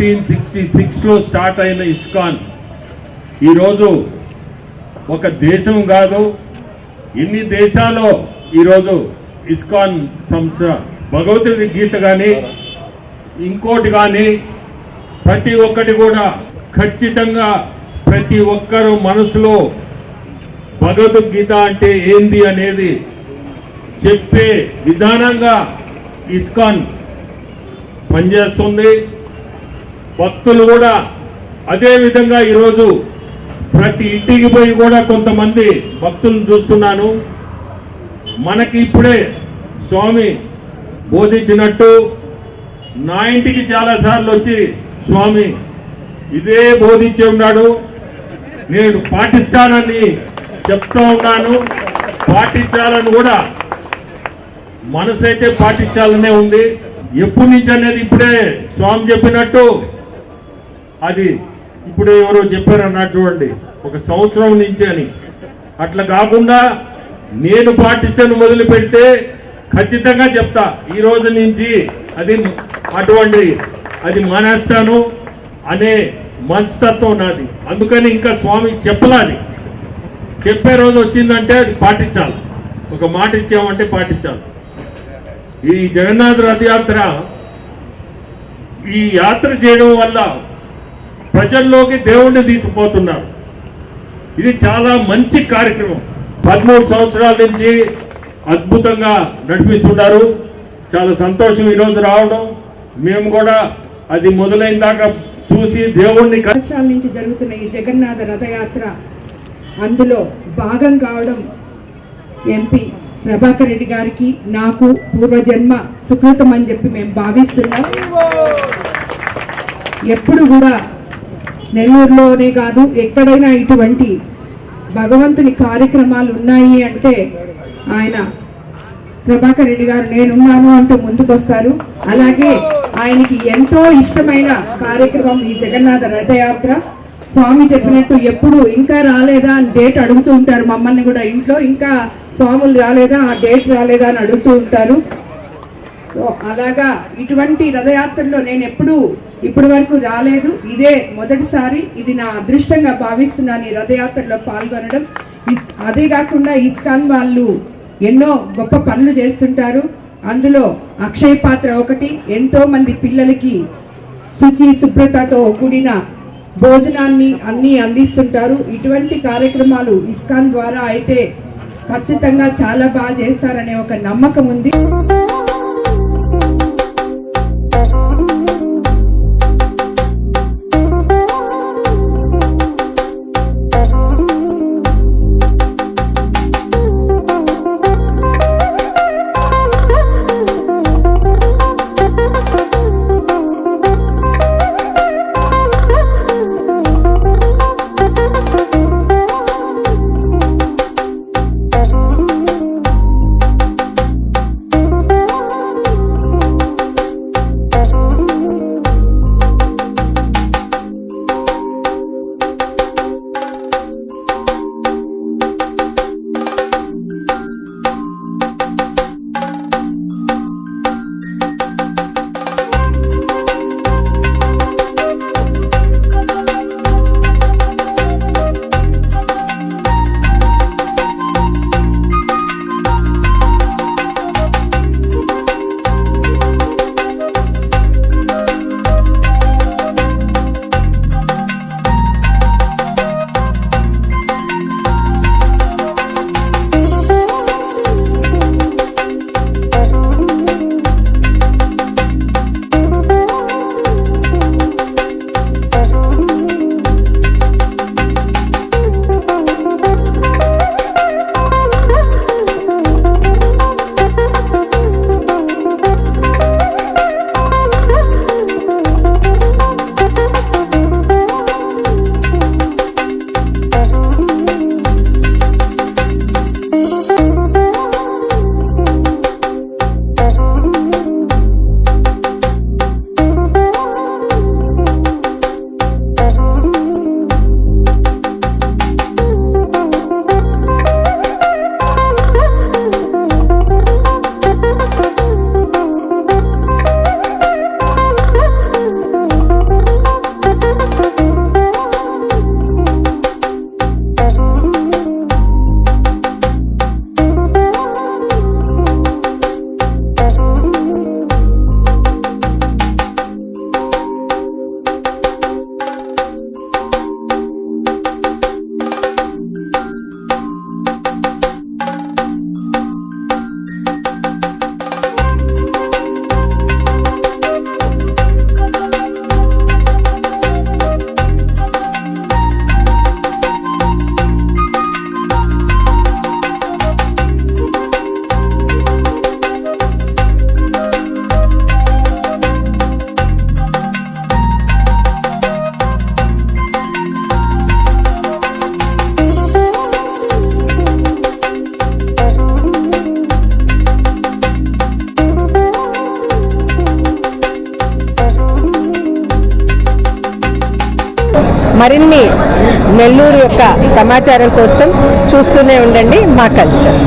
Nineteen sixty సిక్స్లో start అయిన ISKCON. ఈరోజు ఒక దేశం కాదు ఇన్ని దేశాల్లో ఈరోజు ఇస్కాన్ సంస్థ. భగవద్గీత కానీ ఇంకోటి కానీ ప్రతి ఒక్కటి కూడా ఖచ్చితంగా ప్రతి ఒక్కరు మనసులో భగవద్గీత అంటే ఏంది అనేది చెప్పే విధానంగా ఇస్కాన్ పనిచేస్తుంది. భక్తులు కూడా అదే విధంగా ఈరోజు ప్రతి ఇంటికి పోయి కూడా కొంతమంది భక్తులను చూస్తున్నాను. మనకి ఇప్పుడే స్వామి బోధించినట్టు నా ఇంటికి చాలా సార్లు వచ్చి స్వామి ఇదే బోధించి ఉన్నాడు. నేను పాటిస్తానని చెప్తా ఉన్నాను. పాటించాలని కూడా మనసైతే పాటించాలనే ఉంది. ఎప్పటి నుంచి అనేది ఇప్పుడే స్వామి చెప్పినట్టు అది ఇప్పుడు ఎవరో చెప్పారు అన్నట్టు చూడండి. ఒక సంవత్సరం నుంచి అని. అట్లా కాకుండా నేను పాటించను మొదలు పెడితే ఖచ్చితంగా చెప్తా. ఈ రోజు నుంచి అది అటువంటి అది మానేస్తాను అనే మనస్తత్వం నాది. అందుకని ఇంకా స్వామి చెప్పలాది. చెప్పే రోజు వచ్చిందంటే అది పాటించాలి. ఒక మాట ఇచ్చామంటే పాటించాలి. ఈ జగన్నాథ రథయాత్ర ఈ యాత్ర చేయడం వల్ల ప్రజల్లోకి దేవుణ్ణి తీసుకుపోతున్నారు. ఇది చాలా మంచి కార్యక్రమం. పదమూడు సంవత్సరాల నుంచి అద్భుతంగా నడిపిస్తున్నారు. చాలా సంతోషం ఈరోజు రావడం. మేము కూడా అది మొదలైన దాకా చూసి దేవుణ్ణి క- సంవత్సరాల నుంచి జరుగుతున్న ఈ జగన్నాథ రథయాత్ర అందులో భాగం కావడం ఎంపీ ప్రభాకర్ రెడ్డి గారికి నాకు పూర్వజన్మ సుకృతం అని చెప్పి మేము భావిస్తున్నాం. ఎప్పుడు కూడా నెల్లూరులోనే కాదు ఎక్కడైనా ఇటువంటి భగవంతుని కార్యక్రమాలు ఉన్నాయి అంటే ఆయన ప్రభాకర్ రెడ్డి గారు నేనున్నాను అంటూ ముందుకొస్తారు. అలాగే ఆయనకి ఎంతో ఇష్టమైన కార్యక్రమం ఈ జగన్నాథ రథయాత్ర. స్వామి చెప్పినట్టు ఎప్పుడు ఇంకా రాలేదా అని డేట్ అడుగుతూ ఉంటారు. మమ్మల్ని కూడా ఇంట్లో ఇంకా స్వాములు రాలేదా ఆ డేట్ రాలేదా అని అడుగుతూ ఉంటారు. అలాగా ఇటువంటి రథయాత్రలో నేను ఎప్పుడూ ఇప్పటి వరకు రాలేదు. ఇదే మొదటిసారి ఇది నా అదృష్టంగా భావిస్తున్నాను ఈ రథయాత్రలో పాల్గొనడం. ఇస్- అదే కాకుండా ఇస్కాన్ వాళ్ళు ఎన్నో గొప్ప పనులు చేస్తుంటారు. అందులో అక్షయ పాత్ర ఒకటి. ఎంతో మంది పిల్లలకి శుచి శుభ్రతతో కూడిన భోజనాన్ని అన్నీ అందిస్తుంటారు. ఇటువంటి కార్యక్రమాలు ఇస్కాన్ ద్వారా అయితే ఖచ్చితంగా చాలా బాగా చేస్తారనే ఒక నమ్మకం ఉంది. మరిన్ని నెల్లూరు యొక్క సమాచారం కోసం చూస్తూనే ఉండండి మా కల్చర్